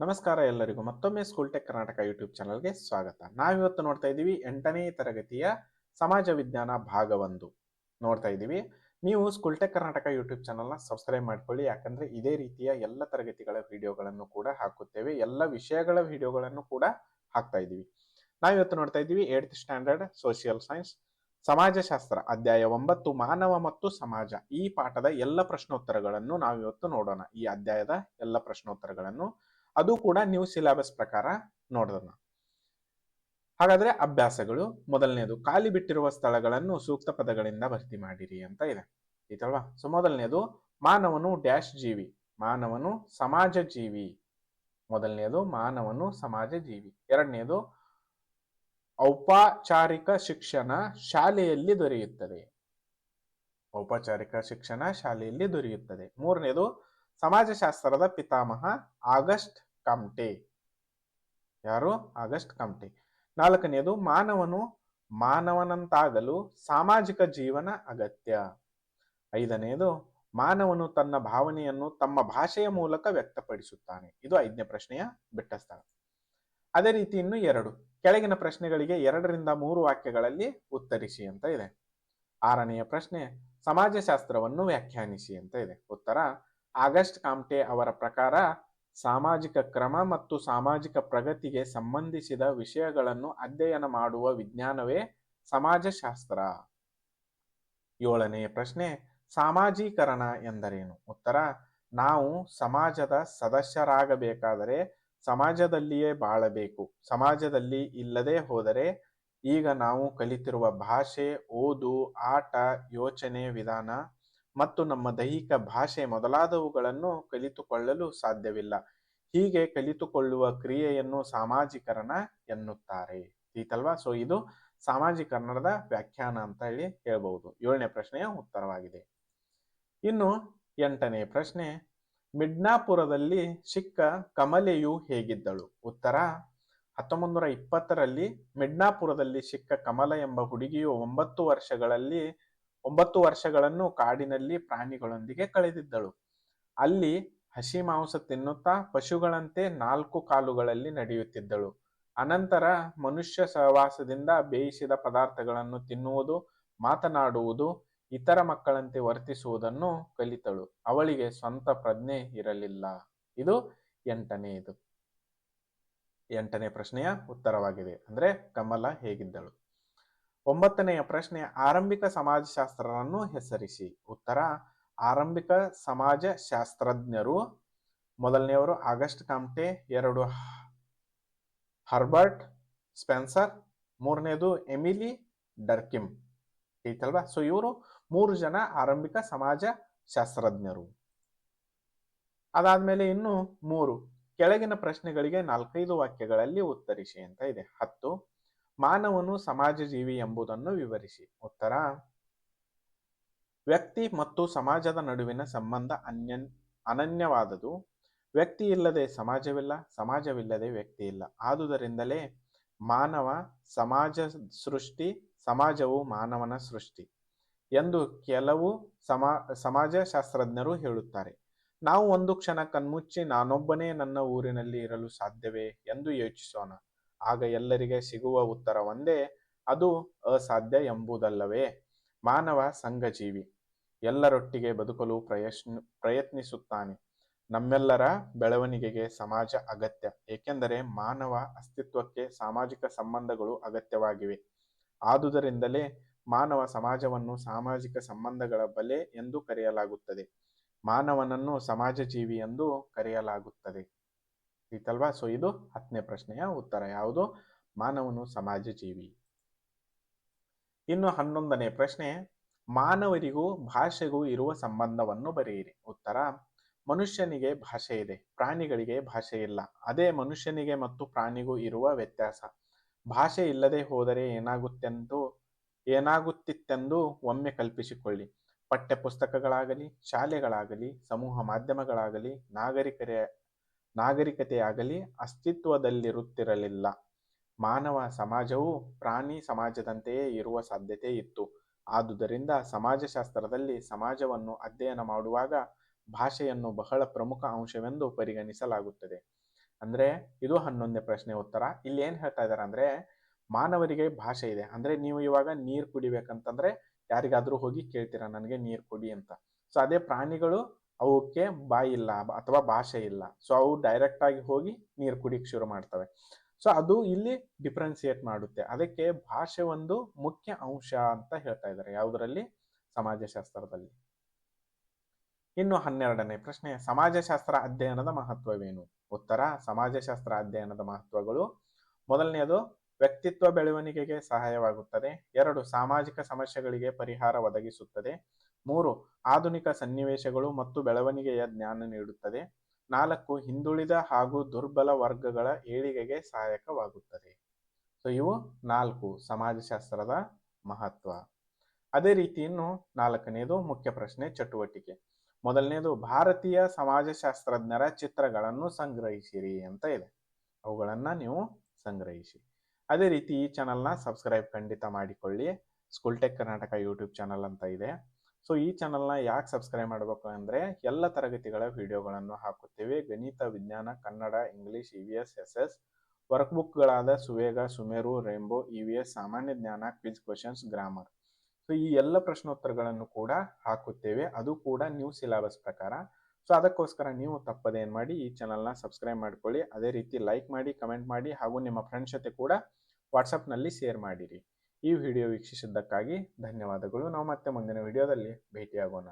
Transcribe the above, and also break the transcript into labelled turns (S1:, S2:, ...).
S1: ನಮಸ್ಕಾರ ಎಲ್ಲರಿಗೂ ಮತ್ತೊಮ್ಮೆ ಸ್ಕೂಲ್ ಟೆಕ್ ಕರ್ನಾಟಕ ಯೂಟ್ಯೂಬ್ ಚಾನಲ್ಗೆ ಸ್ವಾಗತ. ನಾವಿವತ್ತು ನೋಡ್ತಾ ಇದ್ದೀವಿ ಎಂಟನೇ ತರಗತಿಯ ಸಮಾಜ ವಿಜ್ಞಾನ ಭಾಗ ಒಂದು ನೋಡ್ತಾ ಇದ್ದೀವಿ. ನೀವು ಸ್ಕೂಲ್ ಟೆಕ್ ಕರ್ನಾಟಕ ಯೂಟ್ಯೂಬ್ ಚಾನಲ್ನ ಸಬ್ಸ್ಕ್ರೈಬ್ ಮಾಡ್ಕೊಳ್ಳಿ. ಯಾಕಂದ್ರೆ ಇದೇ ರೀತಿಯ ಎಲ್ಲ ತರಗತಿಗಳ ವಿಡಿಯೋಗಳನ್ನು ಕೂಡ ಹಾಕುತ್ತೇವೆ. ಎಲ್ಲ ವಿಷಯಗಳ ವಿಡಿಯೋಗಳನ್ನು ಕೂಡ ಹಾಕ್ತಾ ಇದ್ದೀವಿ. ನಾವಿವತ್ತು ನೋಡ್ತಾ ಇದ್ದೀವಿ ಏಟ್ ಸ್ಟ್ಯಾಂಡರ್ಡ್ ಸೋಷಿಯಲ್ ಸೈನ್ಸ್, ಸಮಾಜಶಾಸ್ತ್ರ ಅಧ್ಯಾಯ ಒಂಬತ್ತು, ಮಾನವ ಮತ್ತು ಸಮಾಜ. ಈ ಪಾಠದ ಎಲ್ಲ ಪ್ರಶ್ನೋತ್ತರಗಳನ್ನು ನಾವಿವತ್ತು ನೋಡೋಣ. ಈ ಅಧ್ಯಾಯದ ಎಲ್ಲ ಪ್ರಶ್ನೋತ್ತರಗಳನ್ನು ಅದು ಕೂಡ ನ್ಯೂ ಸಿಲೆಬಸ್ ಪ್ರಕಾರ ನೋಡೋಣ ಹಾಗಾದ್ರೆ ಅಭ್ಯಾಸಗಳು. ಮೊದಲನೆಯದು ಖಾಲಿ ಬಿಟ್ಟಿರುವ ಸ್ಥಳಗಳನ್ನು ಸೂಕ್ತ ಪದಗಳಿಂದ ಭರ್ತಿ ಮಾಡಿರಿ ಅಂತ ಇದೆ. ಐತಲ್ವಾ ಸೊ ಮೊದಲನೆಯದು ಮಾನವನು ಡ್ಯಾಶ್ ಜೀವಿ. ಮಾನವನು ಸಮಾಜ ಜೀವಿ. ಮೊದಲನೆಯದು ಮಾನವನು ಸಮಾಜ ಜೀವಿ. ಎರಡನೆಯದು ಔಪಚಾರಿಕ ಶಿಕ್ಷಣ ಶಾಲೆಯಲ್ಲಿ ದೊರೆಯುತ್ತದೆ. ಔಪಚಾರಿಕ ಶಿಕ್ಷಣ ಶಾಲೆಯಲ್ಲಿ ದೊರೆಯುತ್ತದೆ. ಮೂರನೇದು, ಸಮಾಜಶಾಸ್ತ್ರದ ಪಿತಾಮಹ ಆಗಸ್ಟ್ ಕಾಮ್ಟೆ. ಯಾರು? August Comte. ನಾಲ್ಕನೆಯದು ಮಾನವನು ಮಾನವನಂತಾಗಲು ಸಾಮಾಜಿಕ ಜೀವನ ಅಗತ್ಯ. ಐದನೆಯದು ಮಾನವನು ತನ್ನ ಭಾವನೆಯನ್ನು ತಮ್ಮ ಭಾಷೆಯ ಮೂಲಕ ವ್ಯಕ್ತಪಡಿಸುತ್ತಾನೆ. ಇದು ಐದನೇ ಪ್ರಶ್ನೆಯ ಬಿಟ್ಟ ಸ್ಥಳ. ಅದೇ ರೀತಿ ಇನ್ನು ಎರಡು. ಕೆಳಗಿನ ಪ್ರಶ್ನೆಗಳಿಗೆ ಎರಡರಿಂದ ಮೂರು ವಾಕ್ಯಗಳಲ್ಲಿ ಉತ್ತರಿಸಿ ಅಂತ ಇದೆ. ಆರನೆಯ ಪ್ರಶ್ನೆ, ಸಮಾಜಶಾಸ್ತ್ರವನ್ನು ವ್ಯಾಖ್ಯಾನಿಸಿ ಅಂತ ಇದೆ. ಉತ್ತರ, ಆಗಸ್ಟ್ ಕಾಮ್ಟೆ ಅವರ ಪ್ರಕಾರ ಸಾಮಾಜಿಕ ಕ್ರಮ ಮತ್ತು ಸಾಮಾಜಿಕ ಪ್ರಗತಿಗೆ ಸಂಬಂಧಿಸಿದ ವಿಷಯಗಳನ್ನು ಅಧ್ಯಯನ ಮಾಡುವ ವಿಜ್ಞಾನವೇ ಸಮಾಜಶಾಸ್ತ್ರ. ಏಳನೆಯ ಪ್ರಶ್ನೆ, ಸಾಮಾಜೀಕರಣ ಎಂದರೇನು? ಉತ್ತರ, ನಾವು ಸಮಾಜದ ಸದಸ್ಯರಾಗಬೇಕಾದರೆ ಸಮಾಜದಲ್ಲಿಯೇ ಬಾಳಬೇಕು. ಸಮಾಜದಲ್ಲಿ ಇಲ್ಲದೆ ಹೋದರೆ ಈಗ ನಾವು ಕಲಿತಿರುವ ಭಾಷೆ, ಓದು, ಆಟ, ಯೋಚನೆ ವಿಧಾನ ಮತ್ತು ನಮ್ಮ ದೈಹಿಕ ಭಾಷೆ ಮೊದಲಾದವುಗಳನ್ನು ಕಲಿತುಕೊಳ್ಳಲು ಸಾಧ್ಯವಿಲ್ಲ. ಹೀಗೆ ಕಲಿತುಕೊಳ್ಳುವ ಕ್ರಿಯೆಯನ್ನು ಸಾಮಾಜೀಕರಣ ಎನ್ನುತ್ತಾರೆ. ಈತಲ್ವಾ ಸೊ ಇದು ಸಾಮಾಜೀಕರಣದ ವ್ಯಾಖ್ಯಾನ ಅಂತ ಹೇಳಿ ಹೇಳಬಹುದು. ಏಳನೇ ಪ್ರಶ್ನೆಯ ಉತ್ತರವಾಗಿದೆ. ಇನ್ನು ಎಂಟನೇ ಪ್ರಶ್ನೆ, ಮಿಡ್ನಾಪುರದಲ್ಲಿ ಸಿಕ್ಕ ಕಮಲೆಯು ಹೇಗಿದ್ದಳು? ಉತ್ತರ ಹತ್ತೊಂಬತ್ತು ನೂರ ಇಪ್ಪತ್ತರಲ್ಲಿ ಮಿಡ್ನಾಪುರದಲ್ಲಿ ಸಿಕ್ಕ ಕಮಲ ಎಂಬ ಹುಡುಗಿಯು ಒಂಬತ್ತು ವರ್ಷಗಳಲ್ಲಿ ಒಂಬತ್ತು ವರ್ಷಗಳನ್ನು ಕಾಡಿನಲ್ಲಿ ಪ್ರಾಣಿಗಳೊಂದಿಗೆ ಕಳೆದಿದ್ದಳು. ಅಲ್ಲಿ ಹಸಿ ಮಾಂಸ ತಿನ್ನುತ್ತಾ ಪಶುಗಳಂತೆ ನಾಲ್ಕು ಕಾಲುಗಳಲ್ಲಿ ನಡೆಯುತ್ತಿದ್ದಳು. ಅನಂತರ ಮನುಷ್ಯ ಸಹವಾಸದಿಂದ ಬೇಯಿಸಿದ ಪದಾರ್ಥಗಳನ್ನು ತಿನ್ನುವುದು, ಮಾತನಾಡುವುದು, ಇತರ ಮಕ್ಕಳಂತೆ ವರ್ತಿಸುವುದನ್ನು ಕಲಿತಳು. ಅವಳಿಗೆ ಸ್ವಂತ ಪ್ರಜ್ಞೆ ಇರಲಿಲ್ಲ. ಇದು ಎಂಟನೆಯದು ಎಂಟನೇ ಪ್ರಶ್ನೆಯ ಉತ್ತರವಾಗಿದೆ. ಅಂದ್ರೆ ಕಮಲ ಹೇಗಿದ್ದಳು? ಒಂಬತ್ತನೆಯ ಪ್ರಶ್ನೆ, ಆರಂಭಿಕ ಸಮಾಜಶಾಸ್ತ್ರವನ್ನು ಹೆಸರಿಸಿ. ಉತ್ತರ, ಆರಂಭಿಕ ಸಮಾಜಶಾಸ್ತ್ರಜ್ಞರು. ಮೊದಲನೆಯವರು ಆಗಸ್ಟ್ ಕಾಮ್ಟೆ ಎರಡು ಹರ್ಬರ್ಟ್ ಸ್ಪೆನ್ಸರ್, ಮೂರನೇದು ಎಮಿಲಿ ಡರ್ಕಿಮ್. ಐತಲ್ವಾ? ಸೊ ಇವರು ಮೂರು ಜನ ಆರಂಭಿಕ ಸಮಾಜ ಶಾಸ್ತ್ರಜ್ಞರು ಅದಾದ್ಮೇಲೆ ಇನ್ನು ಮೂರು. ಕೆಳಗಿನ ಪ್ರಶ್ನೆಗಳಿಗೆ ನಾಲ್ಕೈದು ವಾಕ್ಯಗಳಲ್ಲಿ ಉತ್ತರಿಸಿ ಅಂತ ಇದೆ. ಹತ್ತು. ಮಾನವನು ಸಮಾಜ ಜೀವಿ ಎಂಬುದನ್ನು ವಿವರಿಸಿ. ಉತ್ತರ. ವ್ಯಕ್ತಿ ಮತ್ತು ಸಮಾಜದ ನಡುವಿನ ಸಂಬಂಧ ಅನ್ಯನ್, ಅನನ್ಯವಾದದು. ವ್ಯಕ್ತಿ ಇಲ್ಲದೆ ಸಮಾಜವಿಲ್ಲ, ಸಮಾಜವಿಲ್ಲದೆ ವ್ಯಕ್ತಿ ಇಲ್ಲ. ಆದುದರಿಂದಲೇ ಮಾನವ ಸಮಾಜ ಸೃಷ್ಟಿ, ಸಮಾಜವು ಮಾನವನ ಸೃಷ್ಟಿ ಎಂದು ಕೆಲವು ಸಮಾ, ಸಮಾಜಶಾಸ್ತ್ರಜ್ಞರು ಹೇಳುತ್ತಾರೆ. ನಾವು ಒಂದು ಕ್ಷಣ ಕಣ್ಮುಚ್ಚಿ ನಾನೊಬ್ಬನೇ ನನ್ನ ಊರಿನಲ್ಲಿ ಇರಲು ಸಾಧ್ಯವೇ ಎಂದು ಯೋಚಿಸೋಣ. ಆಗ ಎಲ್ಲರಿಗೆ ಸಿಗುವ ಉತ್ತರ ಒಂದೇ, ಅದು ಅಸಾಧ್ಯ ಎಂಬುದಲ್ಲವೇ? ಮಾನವ ಸಂಘಜೀವಿ, ಎಲ್ಲರೊಟ್ಟಿಗೆ ಬದುಕಲು ಪ್ರಯತ್ನ ಪ್ರಯತ್ನಿಸುತ್ತಾನೆ. ನಮ್ಮೆಲ್ಲರ ಬೆಳವಣಿಗೆಗೆ ಸಮಾಜ ಅಗತ್ಯ, ಏಕೆಂದರೆ ಮಾನವ ಅಸ್ತಿತ್ವಕ್ಕೆ ಸಾಮಾಜಿಕ ಸಂಬಂಧಗಳು ಅಗತ್ಯವಾಗಿವೆ. ಆದುದರಿಂದಲೇ ಮಾನವ ಸಮಾಜವನ್ನು ಸಾಮಾಜಿಕ ಸಂಬಂಧಗಳ ಬಲೆ ಎಂದು ಕರೆಯಲಾಗುತ್ತದೆ. ಮಾನವನನ್ನು ಸಮಾಜ ಜೀವಿ ಎಂದು ಕರೆಯಲಾಗುತ್ತದೆ. ಈತಲ್ವಾ ಸೊ ಇದು ಹತ್ತನೇ ಪ್ರಶ್ನೆಯ ಉತ್ತರ ಯಾವುದು? ಮಾನವನು ಸಮಾಜ ಜೀವಿ ಇನ್ನು ಹನ್ನೊಂದನೇ ಪ್ರಶ್ನೆ, ಮಾನವರಿಗೂ ಭಾಷೆಗೂ ಇರುವ ಸಂಬಂಧವನ್ನು ಬರೆಯಿರಿ. ಉತ್ತರ, ಮನುಷ್ಯನಿಗೆ ಭಾಷೆ ಇದೆ, ಪ್ರಾಣಿಗಳಿಗೆ ಭಾಷೆ ಇಲ್ಲ. ಅದೇ ಮನುಷ್ಯನಿಗೆ ಮತ್ತು ಪ್ರಾಣಿಗೂ ಇರುವ ವ್ಯತ್ಯಾಸ. ಭಾಷೆ ಇಲ್ಲದೆ ಹೋದರೆ ಏನಾಗುತ್ತೆಂದು, ಏನಾಗುತ್ತಿತ್ತೆಂದು ಒಮ್ಮೆ ಕಲ್ಪಿಸಿಕೊಳ್ಳಿ. ಪಠ್ಯ ಪುಸ್ತಕಗಳಾಗಲಿ ಶಾಲೆಗಳಾಗಲಿ, ಸಮೂಹ ಮಾಧ್ಯಮಗಳಾಗಲಿ, ನಾಗರಿಕರೇ ನಾಗರಿಕತೆಯಾಗಲಿ ಅಸ್ತಿತ್ವದಲ್ಲಿರುತ್ತಿರಲಿಲ್ಲ. ಮಾನವ ಸಮಾಜವು ಪ್ರಾಣಿ ಸಮಾಜದಂತೆಯೇ ಇರುವ ಸಾಧ್ಯತೆ ಇತ್ತು. ಆದುದರಿಂದ ಸಮಾಜಶಾಸ್ತ್ರದಲ್ಲಿ ಸಮಾಜವನ್ನು ಅಧ್ಯಯನ ಮಾಡುವಾಗ ಭಾಷೆಯನ್ನು ಬಹಳ ಪ್ರಮುಖ ಅಂಶವೆಂದು ಪರಿಗಣಿಸಲಾಗುತ್ತದೆ. ಅಂದ್ರೆ, ಇದು ಹನ್ನೊಂದನೇ ಪ್ರಶ್ನೆ ಉತ್ತರ. ಇಲ್ಲಿ ಏನ್ ಹೇಳ್ತಾ ಇದಾರೆ ಅಂದ್ರೆ, ಮಾನವರಿಗೆ ಭಾಷೆ ಇದೆ. ಅಂದ್ರೆ, ನೀವು ಇವಾಗ ನೀರು ಕುಡಿಬೇಕಂತಂದ್ರೆ ಯಾರಿಗಾದ್ರೂ ಹೋಗಿ ಕೇಳ್ತೀರಾ, ನನಗೆ ನೀರು ಕುಡಿ ಅಂತ. ಸೊ ಅದೇ ಪ್ರಾಣಿಗಳು ಅವಕ್ಕೆ ಬಾಯಿ ಇಲ್ಲ ಅಥವಾ ಭಾಷೆ ಇಲ್ಲ. ಸೊ ಅವು ಡೈರೆಕ್ಟ್ ಆಗಿ ಹೋಗಿ ನೀರು ಕುಡಿಯಕ್ಕೆ ಶುರು ಮಾಡ್ತವೆ. ಸೊ ಅದು ಇಲ್ಲಿ ಡಿಫ್ರೆನ್ಸಿಯೇಟ್ ಮಾಡುತ್ತೆ. ಅದಕ್ಕೆ ಭಾಷೆ ಒಂದು ಮುಖ್ಯ ಅಂಶ ಅಂತ ಹೇಳ್ತಾ ಇದ್ದಾರೆ. ಯಾವುದರಲ್ಲಿ? ಸಮಾಜಶಾಸ್ತ್ರದಲ್ಲಿ. ಇನ್ನು ಹನ್ನೆರಡನೇ ಪ್ರಶ್ನೆ, ಸಮಾಜಶಾಸ್ತ್ರ ಅಧ್ಯಯನದ ಮಹತ್ವವೇನು? ಉತ್ತರ, ಸಮಾಜಶಾಸ್ತ್ರ ಅಧ್ಯಯನದ ಮಹತ್ವಗಳು. ಮೊದಲನೆಯದು ವ್ಯಕ್ತಿತ್ವ ಬೆಳವಣಿಗೆಗೆ ಸಹಾಯವಾಗುತ್ತದೆ. ಎರಡು, ಸಾಮಾಜಿಕ ಸಮಸ್ಯೆಗಳಿಗೆ ಪರಿಹಾರ ಒದಗಿಸುತ್ತದೆ. ಮೂರು, ಆಧುನಿಕ ಸನ್ನಿವೇಶಗಳು ಮತ್ತು ಬೆಳವಣಿಗೆಯ ಜ್ಞಾನ ನೀಡುತ್ತದೆ. ನಾಲ್ಕು, ಹಿಂದುಳಿದ ಹಾಗೂ ದುರ್ಬಲ ವರ್ಗಗಳ ಏಳಿಗೆಗೆ ಸಹಾಯಕವಾಗುತ್ತದೆ. ಸೊ ಇವು ನಾಲ್ಕು ಸಮಾಜಶಾಸ್ತ್ರದ ಮಹತ್ವ. ಅದೇ ರೀತಿಯನ್ನು ನಾಲ್ಕನೇದು ಮುಖ್ಯ ಪ್ರಶ್ನೆ, ಚಟುವಟಿಕೆ. ಮೊದಲನೇದು, ಭಾರತೀಯ ಸಮಾಜಶಾಸ್ತ್ರಜ್ಞರ ಚಿತ್ರಗಳನ್ನು ಸಂಗ್ರಹಿಸಿರಿ ಅಂತ ಇದೆ. ಅವುಗಳನ್ನು ನೀವು ಸಂಗ್ರಹಿಸಿ. ಅದೇ ರೀತಿ ಈ ಚಾನಲ್ನ ಸಬ್ಸ್ಕ್ರೈಬ್ ಖಂಡಿತ ಮಾಡಿಕೊಳ್ಳಿ. School tech Karnataka YouTube channel ಅಂತ ಇದೆ. ಸೊ, ಈ ಚಾನಲ್ನ ಯಾಕೆ ಸಬ್ಸ್ಕ್ರೈಬ್ ಮಾಡಬೇಕು ಅಂದರೆ, ಎಲ್ಲ ತರಗತಿಗಳ ವಿಡಿಯೋಗಳನ್ನು ಹಾಕುತ್ತೇವೆ. ಗಣಿತ, ವಿಜ್ಞಾನ, Kannada, English, E V S S S, ವರ್ಕ್ಬುಕ್ಗಳಾದ Suvega, Sumeru, rainbow, E V S, ಸಾಮಾನ್ಯ ಜ್ಞಾನ, ಕ್ವಿಜ್ ಕ್ವಶನ್ಸ್, ಗ್ರಾಮರ್. ಸೊ, ಈ ಎಲ್ಲ ಪ್ರಶ್ನೋತ್ತರಗಳನ್ನು ಕೂಡ ಹಾಕುತ್ತೇವೆ. ಅದು ಕೂಡ ನ್ಯೂ ಸಿಲೆಬಸ್ ಪ್ರಕಾರ. ಸೊ ಅದಕ್ಕೋಸ್ಕರ ನೀವು ತಪ್ಪದೇನು ಮಾಡಿ ಈ ಚಾನಲ್ನ ಸಬ್ಸ್ಕ್ರೈಬ್ ಮಾಡ್ಕೊಳ್ಳಿ. ಅದೇ ರೀತಿ ಲೈಕ್ ಮಾಡಿ ಕಮೆಂಟ್ ಮಾಡಿ ಹಾಗೂ ನಿಮ್ಮ ಫ್ರೆಂಡ್ಸ್ ಜೊತೆ ಕೂಡ ವಾಟ್ಸಪ್ನಲ್ಲಿ ಶೇರ್ ಮಾಡಿರಿ. ಈ ವಿಡಿಯೋ ವೀಕ್ಷಿಸಿದ್ದಕ್ಕಾಗಿ ಧನ್ಯವಾದಗಳು. ನಾವು ಮತ್ತೆ ಮುಂದಿನ ವಿಡಿಯೋದಲ್ಲಿ ಭೇಟಿಯಾಗೋಣ.